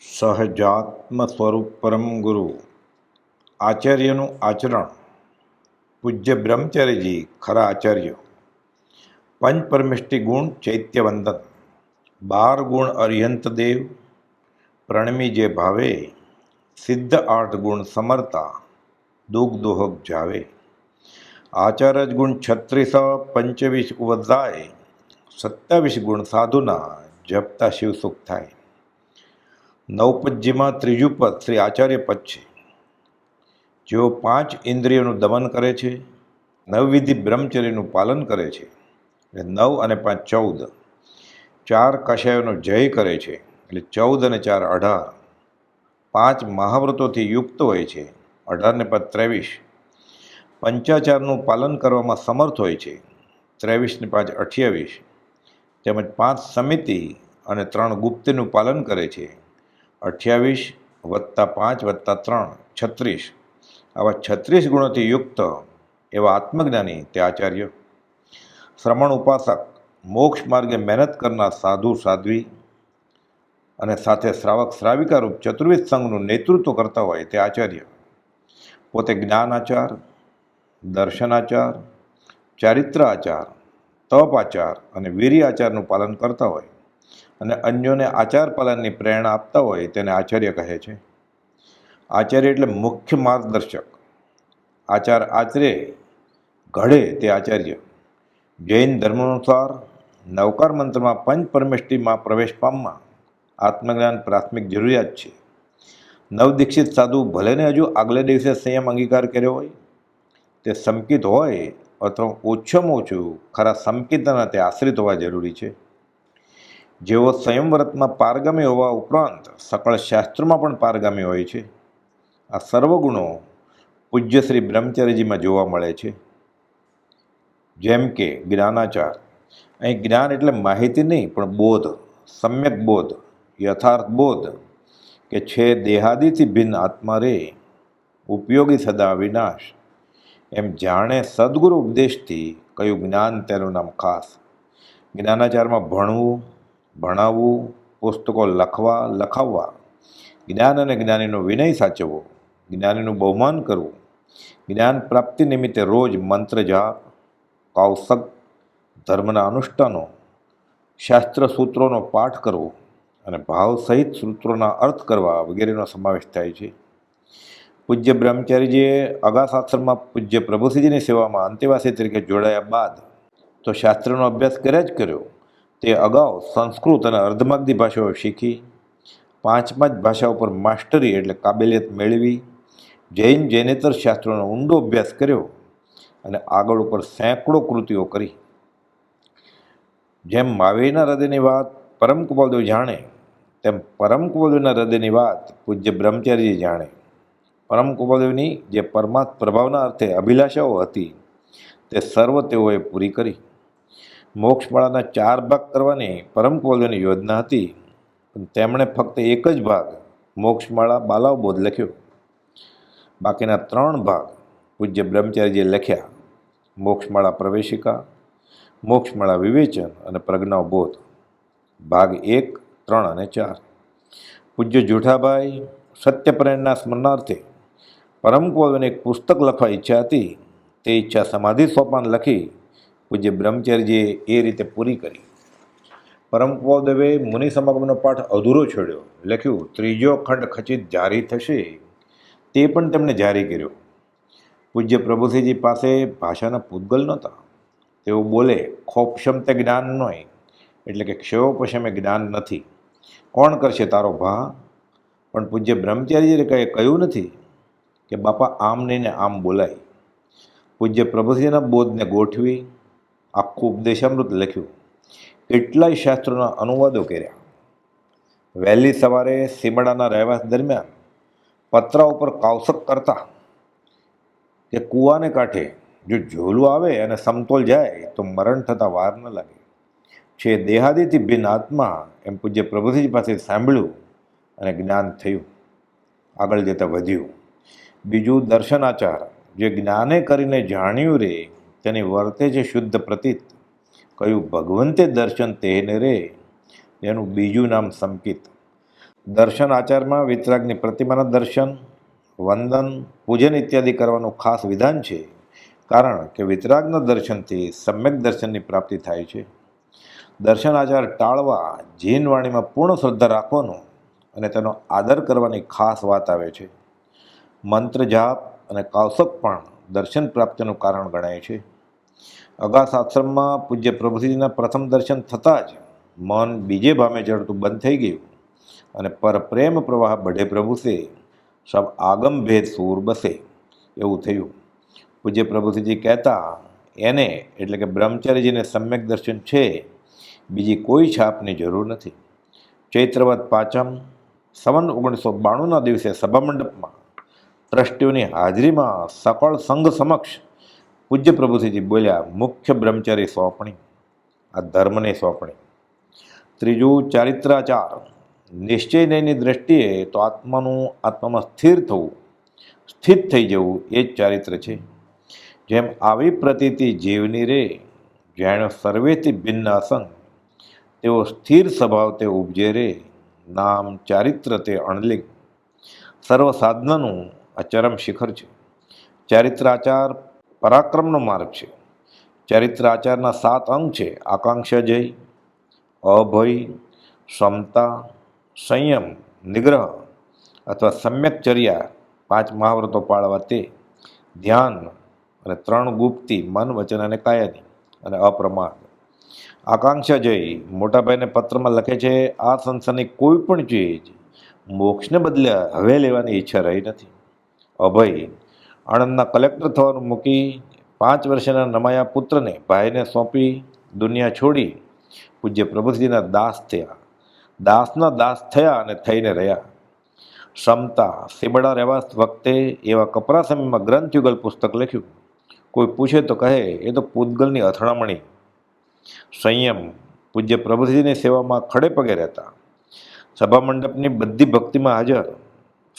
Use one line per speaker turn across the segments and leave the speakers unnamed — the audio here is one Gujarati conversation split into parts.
સહજાત્મ સ્વરૂપ પરમ ગુરુ. આચાર્યનું આચરણ. પૂજ્ય બ્રહ્મચારીજી, ખરા આચાર્ય. પંચ પરમિષ્ટિ ગુણ ચૈત્યવંદન. બાર ગુણ અરિહંત દેવ. પ્રણમી જે ભાવે, સિદ્ધ આઠ ગુણ સમરતા, દુઃખ દોહક જાવે. આચાર્ય ગુણ છત્રીસ પંચવીસ વધાય સત્યાવીસ ગુણ સાધુના, જપતા શિવ સુખ થાય. નવપદજીમાં ત્રીજું પદ શ્રી આચાર્ય પદ છે. જેઓ પાંચ ઇન્દ્રિયોનું દમન કરે છે, નવવિધિ બ્રહ્મચર્યનું પાલન કરે છે એટલે નવ અને પાંચ ચૌદ. ચાર કષાયોનો જય કરે છે એટલે ચૌદ અને ચાર અઢાર. પાંચ મહાવ્રતોથી યુક્ત હોય છે અઢારને પાંચ ત્રેવીસ. પંચાચારનું પાલન કરવામાં સમર્થ હોય છે ત્રેવીસને પાંચ અઠ્યાવીસ. તેમજ પાંચ સમિતિ અને ત્રણ ગુપ્તનું પાલન કરે છે અઠ્યાવીસ વત્તા પાંચ વત્તા ત્રણ છત્રીસ. આવા છત્રીસ ગુણોથી યુક્ત એવા આત્મજ્ઞાની તે આચાર્ય. શ્રમણ ઉપાસક, મોક્ષ માર્ગે મહેનત કરનાર સાધુ, સાધ્વી અને સાથે શ્રાવક, શ્રાવિકા રૂપ ચતુર્વિધ સંઘનું નેતૃત્વ કરતા હોય તે આચાર્ય. પોતે જ્ઞાન આચાર દર્શનાચાર ચારિત્ર આચાર, તપ આચાર અને વીર્ય આચારનું પાલન કરતા હોય અને અન્યોને આચાર પાલનની પ્રેરણા આપતા હોય તેને આચાર્ય કહે છે. આચાર્ય એટલે મુખ્ય માર્ગદર્શક. આચાર આચરે, ઘડે તે આચાર્ય. જૈન ધર્મ અનુસાર નવકાર મંત્રમાં પંચ પરમેષ્ટિમાં પ્રવેશ પામવા આત્મજ્ઞાન પ્રાથમિક જરૂરિયાત છે. નવદીક્ષિત સાધુ ભલેને હજુ આગલે દિવસે સંયમ અંગીકાર કર્યો હોય, તે સંકિત હોય અથવા ઓછામાં ઓછું ખરા સંકિતના તે આશ્રિત હોવા જરૂરી છે. જેઓ સંયમવ્રતમાં પારગામી હોવા ઉપરાંત સકળ શાસ્ત્રોમાં પણ પારગામી હોય છે. આ સર્વગુણો પૂજ્ય શ્રી બ્રહ્મચારીજીમાં જોવા મળે છે. જેમ કે જ્ઞાનાચાર. અહીં જ્ઞાન એટલે માહિતી નહીં, પણ બોધ, સમ્યક બોધ, યથાર્થ બોધ, કે છે દેહાદિથી ભિન્ન આત્મા રે, ઉપયોગી સદા વિનાશ. એમ જાણે સદગુરુ ઉપદેશથી કયું જ્ઞાન તેનું નામ ખાસ. જ્ઞાનાચારમાં ભણવું ભણાવવું, પુસ્તકો લખવા, લખાવવા. જ્ઞાન અને જ્ઞાનીનો વિનય સાચવવો. જ્ઞાનીનું બહુમાન કરવું. જ્ઞાન પ્રાપ્તિ નિમિત્તે રોજ મંત્ર જાપ, કૌશક, ધર્મના અનુષ્ઠાનો, શાસ્ત્ર સૂત્રોનો પાઠ કરવો અને ભાવ સહિત સૂત્રોના અર્થ કરવા વગેરેનો સમાવેશ થાય છે. પૂજ્ય બ્રહ્મચારીજીએ અગાશાસ્ત્રમાં પૂજ્ય પ્રભુસિંહજીની સેવામાં અંતેવાસી તરીકે જોડાયા બાદ તો શાસ્ત્રનો અભ્યાસ કર્યા જ કર્યો. તે અગાઉ સંસ્કૃત અને અર્ધમાગધી ભાષાઓ શીખી, પાંચમાં જ ભાષા ઉપર માસ્ટરી એટલે કાબેલિયત મેળવી, જૈન જૈનેતર શાસ્ત્રોનો ઊંડો અભ્યાસ કર્યો અને આગળ ઉપર સેંકડો કૃતિઓ કરી. જેમ માવેના હૃદયની વાત પરમ કુપાલદેવ જાણે, તેમ પરમ કુપાલદેવના હૃદયની વાત પૂજ્ય બ્રહ્મચારીજી જાણે. પરમ કુપાલદેવની જે પરમાત્મ પ્રભાવના અર્થે અભિલાષાઓ હતી, તે સર્વ તેઓએ પૂરી કરી. મોક્ષમાળાના ચાર ભાગ કરવાની પરમ કુપાલદેવની યોજના હતી. પણ તેમણે ફક્ત એક જ ભાગ મોક્ષમાળા બાલાવબોધ લખ્યો. બાકીના ત્રણ ભાગ પૂજ્ય બ્રહ્મચારીજીએ લખ્યા. મોક્ષમાળા પ્રવેશિકા મોક્ષમાળા વિવેચન અને પ્રજ્ઞાવબોધ. ભાગ એક, ત્રણ અને ચાર. પૂજ્ય જૂઠાભાઈ સત્યપ્રેરણા સ્મરણાર્થે પરમ કુંવરને એક પુસ્તક લખવા ઈચ્છા હતી. તે ઈચ્છા સમાધિ સોપાન લખી પૂજ્ય બ્રહ્મચર્યજીએ એ રીતે પૂરી કરી. પરમ કુંવરદેવે મુનિ સમાગમનો પાઠ અધૂરો છોડ્યો. લખ્યું, ત્રીજો ખંડ ખચિત જારી થશે. તે પણ તેમણે જારી કર્યો. પૂજ્ય પ્રભુસિંહજી પાસે ભાષાના પૂતગલ નહોતા. તેઓ બોલે ખોપશમ તે જ્ઞાન નહીં એટલે કે, ક્ષયોપશમે જ્ઞાન નથી. કોણ કરશે તારો ભા પણ પૂજ્ય બ્રહ્મચારીજીએ કંઈ કહ્યું નથી કે, બાપા, આમ નહીં ને આમ બોલાય. પૂજ્ય પ્રભુસિંહના બોધને ગોઠવી આખું ઉપદેશામૃત લખ્યું. કેટલાય શાસ્ત્રોના અનુવાદો કર્યા. વહેલી સવારે સીમડાના રહેવાસ દરમિયાન પતરા ઉપર કાવસક કરતા કે કૂવાને કાંઠે જો ઝોલું આવે અને સમતોલ જાય તો મરણ થતાં વાર ન લાગે. છે દેહાદીથી ભિન્ન આત્મા એમ પૂજ્ય પ્રભુજી પાસે સાંભળ્યું અને જ્ઞાન થયું. આગળ જતાં વધ્યું. બીજું દર્શનાચાર જે જ્ઞાને કરીને જાણ્યું રે તેની વર્તે છે શુદ્ધ પ્રતીત કયું ભગવંતે દર્શન તેને રે, એનું બીજું નામ સંકિત. દર્શન આચારમાં વિતરાગની પ્રતિમાના દર્શન, વંદન, પૂજન ઇત્યાદિ કરવાનું ખાસ વિધાન છે, કારણ કે વિતરાગના દર્શનથી સમ્યક દર્શનની પ્રાપ્તિ થાય છે. દર્શન આચાર ટાળવા, જૈન વાણીમાં પૂર્ણ શ્રદ્ધા રાખવાનું અને તેનો આદર કરવાની ખાસ વાત આવે છે. મંત્ર જાપ અને કૌશક પણ દર્શન પ્રાપ્તિનું કારણ ગણાય છે. અગાસ આશ્રમમાં પૂજ્ય પ્રભુજીના પ્રથમ દર્શન થતાં જ મન બીજે ભામે ચડતું બંધ થઈ ગયું અને પર પ્રેમ પ્રવાહ બઢે પ્રભુ સે, સબ આગમ ભેદ સૂર બસે, એવું થયું. પૂજ્ય પ્રભુજીજી કહેતા, એને એટલે કે બ્રહ્મચર્યજીને સમ્યક દર્શન છે, બીજી કોઈ છાપની જરૂર નથી. ચૈત્રવત પાંચમ, સવન ઓગણીસો બાણુંના દિવસે સભામંડપમાં ટ્રસ્ટીઓની હાજરીમાં સકળ સંઘ સમક્ષ પૂજ્ય પ્રભુસિંહજી બોલ્યા, મુખ્ય બ્રહ્મચારી સોંપણી, આ ધર્મને સોંપણી. ત્રીજું, ચારિત્રાચાર. નિશ્ચયની દ્રષ્ટિએ તો આત્માનું, આત્મામાં સ્થિર થવું, સ્થિત થઈ જવું એ જ ચારિત્ર છે. જેમ આવી પ્રતીતિ જીવની રે, જેણે સર્વેથી ભિન્ન અસંગ તેઓ સ્થિર સ્વભાવ તે ઉપજે રે. નામ ચારિત્ર તે અણલિંગ. સર્વ સાધનાનું આ ચરમ શિખર છે. ચારિત્ર આચાર પરાક્રમનો માર્ગ છે. ચરિત્ર આચારના સાત અંગ છે. આકાંક્ષા જય, અભય ક્ષમતા સંયમ, નિગ્રહ અથવા સમ્યક ચર્યા પાંચ મહાવ્રતો પાળવા તે ધ્યાન અને ત્રણ ગુપ્તિ, મન, વચન અને કાયાની અને અપ્રમાદ આકાંક્ષા જય મોટાભાઈને પત્રમાં લખે છે, આ સંસારની કોઈ પણ ચીજ મોક્ષને બદલે હવે લેવાની ઈચ્છા રહી નથી. અભય આણંદના કલેક્ટર થવાનું મૂકી પાંચ વર્ષના નમાયા પુત્રને ભાઈને સોંપી દુનિયા છોડી પૂજ્ય પ્રભુજીના દાસ થયા. દાસના દાસ થયા અને થઈને રહ્યા. ક્ષમતા સીબડા રહેવા વખતે એવા કપરા સમયમાં ગ્રંથયુગલ પુસ્તક લખ્યું. કોઈ પૂછે તો કહે, એ તો પૂતગલની અથડામણી. સંયમ પૂજ્ય પ્રભુજીની સેવામાં ખડે પગે રહેતા. સભા મંડપની બધી ભક્તિમાં હાજર.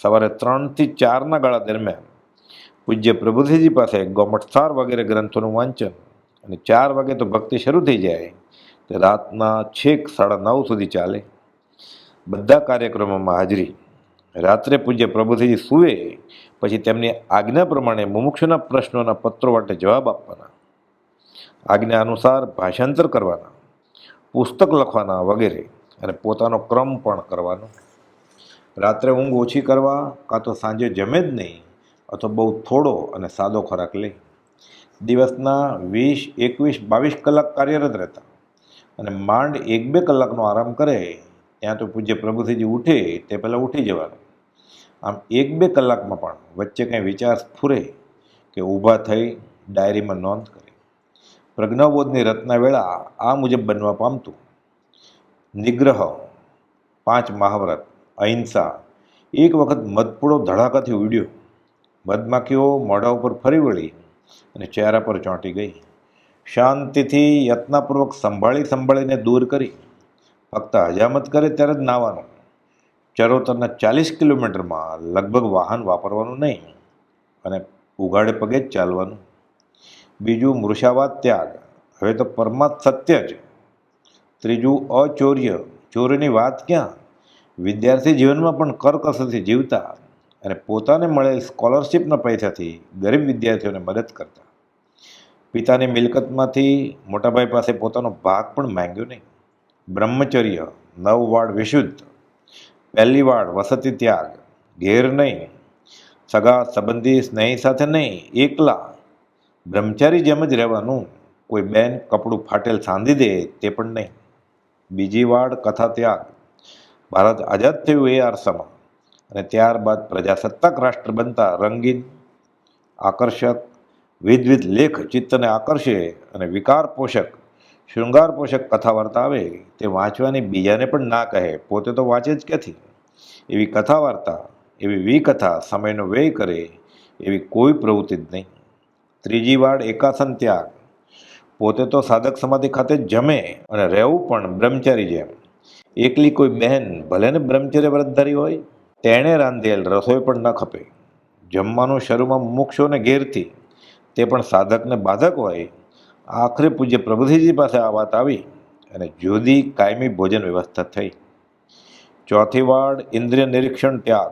સવારે ત્રણથી ચારના ગાળા દરમિયાન પૂજ્ય પ્રભુજીજી પાસે ગોમઠસાર વગેરે ગ્રંથોનું વાંચન અને ચાર વાગે તો ભક્તિ શરૂ થઈ જાય. તે રાતના છેક સાડા નવ સુધી ચાલે. બધા કાર્યક્રમોમાં હાજરી. રાત્રે પૂજ્ય પ્રભુજીજી સૂવે, પછી તેમની આજ્ઞા પ્રમાણે મુમુક્ષના પ્રશ્નોના પત્રો માટે જવાબ આપવાના. આજ્ઞા અનુસાર ભાષાંતર કરવાના, પુસ્તક લખવાના વગેરે અને પોતાનો ક્રમ પણ કરવાનો. રાત્રે ઊંઘ ઓછી કરવા કાં તો સાંજે જમે જ નહીં અથવા બહુ થોડો અને સાદો ખોરાક લે દિવસના વીસ, એકવીસ, બાવીસ કલાક કાર્યરત રહેતા. અને માંડ એક, બે કલાકનો આરામ કરે, ત્યાં તો પૂજ્ય પ્રભુજીજી ઉઠે, તે પહેલાં ઉઠી જવાનું. આમ એક, બે કલાકમાં પણ વચ્ચે કંઈ વિચાર સ્ફુરે કે ઊભા થઈ ડાયરીમાં નોંધ કરે. પ્રજ્ઞાબોધની રત્ના વેળા આ મુજબ બનવા પામતું. નિગ્રહ, પાંચ મહાવ્રત, અહિંસા, એક વખત મધપૂડો ધડાકાથી ઉડ્યો. મધમાખીઓ મોઢા ઉપર ફરી વળી અને ચહેરા પર ચોંટી ગઈ. શાંતિથી યત્નપૂર્વક સંભાળી સંભાળીને દૂર કરી. ફક્ત હજામત કરે ત્યારે જ નાવાનું. ચરોતરના ચાલીસ કિલોમીટરમાં લગભગ વાહન વાપરવાનું નહીં અને ઉઘાડે પગે જ ચાલવાનું. બીજું મૃષાવાદ ત્યાગ. હવે તો પરમાત્ સત્ય જ. ત્રીજું અચૌર્ય. ચોરીની વાત ક્યાં? વિદ્યાર્થી જીવનમાં પણ કરકસરથી જીવતા અને પોતાને મળેલ સ્કોલરશિપના પૈસાથી ગરીબ વિદ્યાર્થીઓને મદદ કરતા. પિતાની મિલકતમાંથી મોટાભાઈ પાસે પોતાનો ભાગ પણ માંગ્યો નહીં. બ્રહ્મચર્ય, નવ વાળ વિશુદ્ધ, પહેલી વાડ વસતી ત્યાગ, ઘેર નહીં, સગા સંબંધી સ્નેહી સાથે નહીં, એકલા. બ્રહ્મચારી જેમ જ રહેવાનું, કોઈ બેન કપડું ફાટેલ સાંધી દે તે પણ નહીં. બીજી વાળ કથા ત્યાગ. ભારત આઝાદ થયું એ અરસામાં અને ત્યારબાદ પ્રજાસત્તાક રાષ્ટ્ર બનતા રંગીન, આકર્ષક વિધવિધ લેખ ચિત્તને આકર્ષે અને વિકાર પોષક, શૃંગાર પોષક કથા વાર્તા આવે તે વાંચવાની બીજાને પણ ના કહે, પોતે તો વાંચે જ ક્યાંથી? એવી કથા વાર્તા, એવી વિકથા સમયનો વ્યય કરે એવી કોઈ પ્રવૃત્તિ જ નહીં. ત્રીજી વાડ એકાસન ત્યાગ. પોતે તો સાધક સમાધિ ખાતે જમે અને રહેવું પણ બ્રહ્મચારી જેમ. એકલી કોઈ બહેન ભલે ને બ્રહ્મચર્ય વ્રતધારી હોય તેણે રાંધેલ રસોઈ પણ ન ખપે. જમવાનું શરૂમાં મુક્ષોને ઘેરથી, તે પણ સાધકને બાધક હોય, આખરે પૂજ્ય પ્રભુજીજી પાસે આ વાત આવી અને જુદી કાયમી ભોજન વ્યવસ્થા થઈ. ચોથી વાડ ઇન્દ્રિય નિરીક્ષણ, ત્યાગ.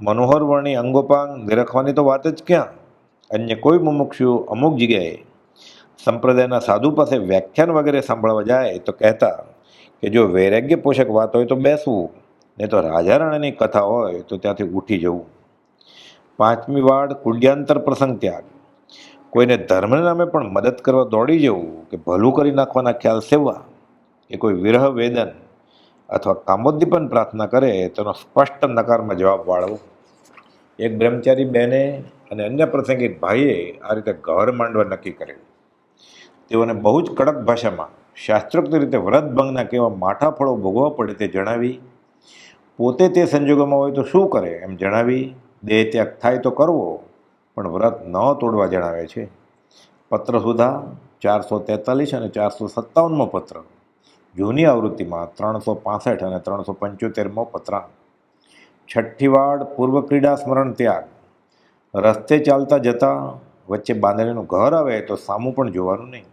મનોહર વર્ણી અંગોપાંગ નિરખવાની તો વાત જ ક્યાં? અન્ય કોઈ મુમુક્ષુ અમુક જગ્યાએ સંપ્રદાયના સાધુ પાસે વ્યાખ્યાન વગેરે સાંભળવા જાય તો કહેતા કે જો વૈરાગ્ય પોષક વાત હોય તો બેસવું. નહીં તો રાજા રાણાની કથા હોય તો ત્યાંથી ઉઠી જવું. પાંચમી વાડ કુડ્યાંતર પ્રસંગ ત્યાગ. કોઈને ધર્મના નામે પણ મદદ કરવા દોડી જવું કે ભલું કરી નાખવાના ખ્યાલ સેવવા કે કોઈ વિરહ વેદન અથવા કામોદ્દીપન પ્રાર્થના કરે તેનો સ્પષ્ટ નકારમાં જવાબ વાળવો. એક બ્રહ્મચારી બહેને અને અન્ય પ્રસંગિક ભાઈએ આ રીતે ઘર માંડવા નક્કી કરેલું તેઓને બહુ જ કડક ભાષામાં શાસ્ત્રોક્ત રીતે વ્રત ભંગના કેવા માઠા ફળો ભોગવવા પડે તે જણાવી પોતે તે સંજોગોમાં હોય તો શું કરે? એમ જણાવી, દેહ ત્યાગ થાય તો કરવો, પણ વ્રત ન તોડવા જણાવે છે. પત્ર સુધા, ચારસો તેતાલીસ અને ચારસો સત્તાવનમો પત્ર. જૂની આવૃત્તિમાં ત્રણસો પાસઠ અને ત્રણસો પંચોતેરમો પત્ર. છઠ્ઠી વાડ પૂર્વ ક્રીડા સ્મરણ ત્યાગ. રસ્તે ચાલતા જતા વચ્ચે બાંધણીનું ઘર આવે તો સામું પણ જોવાનું નહીં.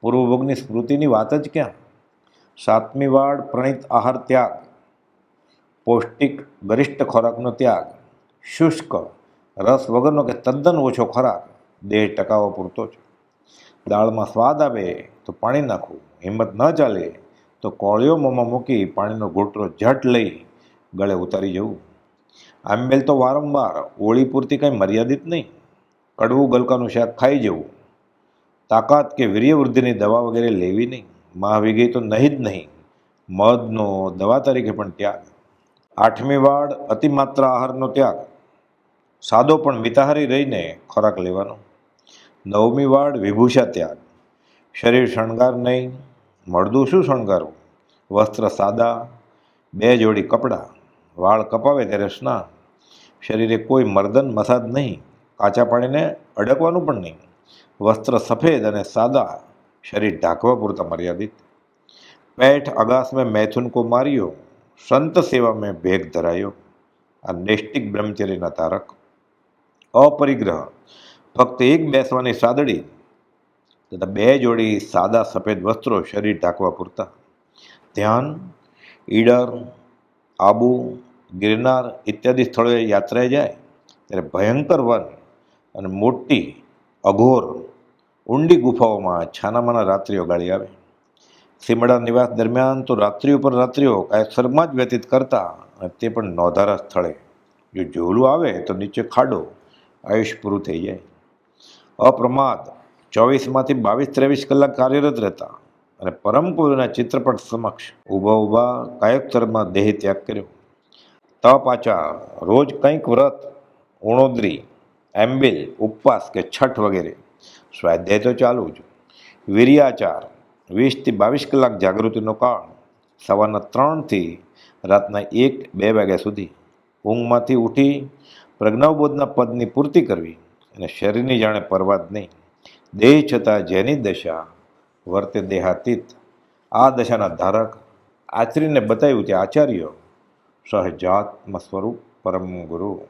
પૂર્વભોગની સ્મૃતિની વાત જ ક્યાં? સાતમી વાડ પ્રણિત આહાર ત્યાગ. પૌષ્ટિક ગરિષ્ઠ ખોરાકનો ત્યાગ, શુષ્ક રસ વગરનો કે તદ્દન ઓછો ખોરાક દેહ ટકાવવા પૂરતો છે. દાળમાં સ્વાદ આવે તો પાણી નાખવું, હિંમત ન ચાલે તો કોળિયો મોંમાં મૂકી પાણીનો ઘૂંટરો ઝટ લઈ ગળે ઉતારી જવું. આંબેલ તો વારંવાર ઓળી પૂરતી કંઈ મર્યાદિત નહીં. કડવું ગલકાનું શાક ખાઈ જવું. તાકાત કે વીર્યવૃદ્ધિની દવા વગેરે લેવી નહીં. મહાવિગય તો નહીં જ નહીં. મધનો દવા તરીકે પણ ત્યાગ. આઠમી વાળ અતિમાત્ર આહારનો ત્યાગ. સાદો પણ મિતાહારી રહીને ખોરાક લેવાનો. નવમી વાળ વિભૂષા ત્યાગ. શરીર શણગાર નહીં, મળદું શું શણગારવું? વસ્ત્ર સાદા, બે જોડી કપડાં. વાળ કપાવે ત્યારે સ્નાન. શરીરે કોઈ મર્દન મસાજ નહીં, કાચા પાણીને અડકવાનું પણ નહીં. વસ્ત્ર સફેદ અને સાદા, શરીર ઢાંકવા પૂરતા મર્યાદિત. પેઠ અગાસ મેં મૈથુન કો માર્યો સંત સેવા મેં ભેગ ધરાયો. આ નૈષ્ટિક બ્રહ્મચર્યના તારક. અપરિગ્રહ. ફક્ત એક બેસવાની સાદડી. તથા બે જોડી સાદા સફેદ વસ્ત્રો શરીર ઢાંકવા પૂરતા. ધ્યાન, ઈડર, આબુ, ગિરનાર ઇત્યાદિ સ્થળોએ યાત્રાએ જાય. ત્યારે ભયંકર વન અને મોટી અઘોર ઊંડી ગુફાઓમાં છાનામાના રાત્રિઓ ગાળી આવે. સીમડા નિવાસ દરમિયાન તો રાત્રિ ઉપર રાત્રિઓ કાયસરમાં જ વ્યતીત કરતા અને તે પણ નોંધારા સ્થળે. જો જોલું આવે તો નીચે ખાડો, આયુષ પૂરું થઈ જાય. અપ્રમાદ, ચોવીસમાંથી બાવીસ, ત્રેવીસ કલાક કાર્યરત રહેતા અને પરમ પૂર્વના ચિત્રપટ સમક્ષ ઊભા ઊભા કાયક દેહ ત્યાગ કર્યો. તપ આચાર, રોજ કંઈક વ્રત, ઉણોદરી એમ્બિલ ઉપવાસ કે છઠ વગેરે. સ્વાધ્યાય તો ચાલુ જ. વીર્યાચાર વીસથી બાવીસ કલાક જાગૃતિનો કાળ સવારના ત્રણથી રાતના એક, બે વાગ્યા સુધી ઊંઘમાંથી ઉઠી પ્રજ્ઞાવબોધના પદની પૂર્તિ કરવી અને શરીરની જાણે પરવાદ નહીં. દેહ છતાં જેની દશા વર્તે દેહાતીત. આ દશાના ધારક આચરીને બતાવ્યું તે આચાર્ય સહજાત્મ સ્વરૂપ પરમ ગુરુ.